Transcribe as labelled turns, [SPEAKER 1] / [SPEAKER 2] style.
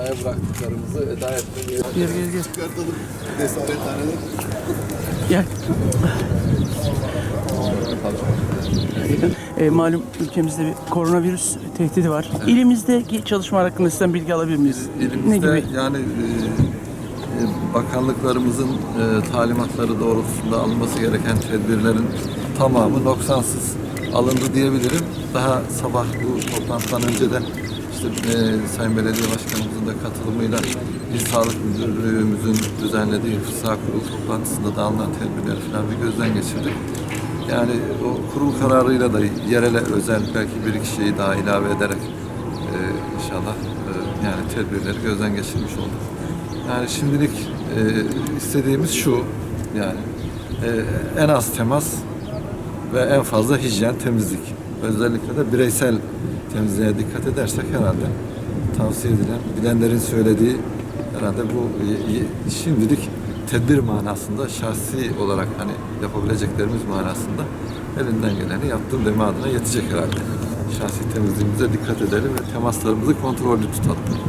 [SPEAKER 1] sahaya bıraktıklarımızı eda etmeye
[SPEAKER 2] Gel gel gel.
[SPEAKER 1] çıkartalım. Cesarethaneler.
[SPEAKER 2] Gel. E, malum ülkemizde bir koronavirüs tehdidi var. İlimizdeki çalışma hakkında sizden bilgi alabilir miyiz? ne
[SPEAKER 1] Elimizde
[SPEAKER 2] gibi?
[SPEAKER 1] yani e, e, bakanlıklarımızın e, talimatları doğrultusunda alınması gereken tedbirlerin tamamı noksansız alındı diyebilirim. Daha sabah bu toplantıdan önce de işte e, Sayın Belediye Başkanımızın da katılımıyla İl Sağlık Müdürlüğümüzün düzenlediği fırsat kurulu toplantısında da alınan tedbirleri falan bir gözden geçirdik. Yani o kurul kararıyla da yerele özel belki bir iki şeyi daha ilave ederek e, inşallah e, yani tedbirleri gözden geçirmiş olduk. Yani şimdilik e, istediğimiz şu yani e, en az temas ve en fazla hijyen, temizlik. Özellikle de bireysel temizliğe dikkat edersek herhalde tavsiye edilen, bilenlerin söylediği herhalde bu şimdilik tedbir manasında şahsi olarak hani yapabileceklerimiz manasında elinden geleni yaptım deme adına yetecek herhalde. Şahsi temizliğimize dikkat edelim ve temaslarımızı kontrollü tutalım.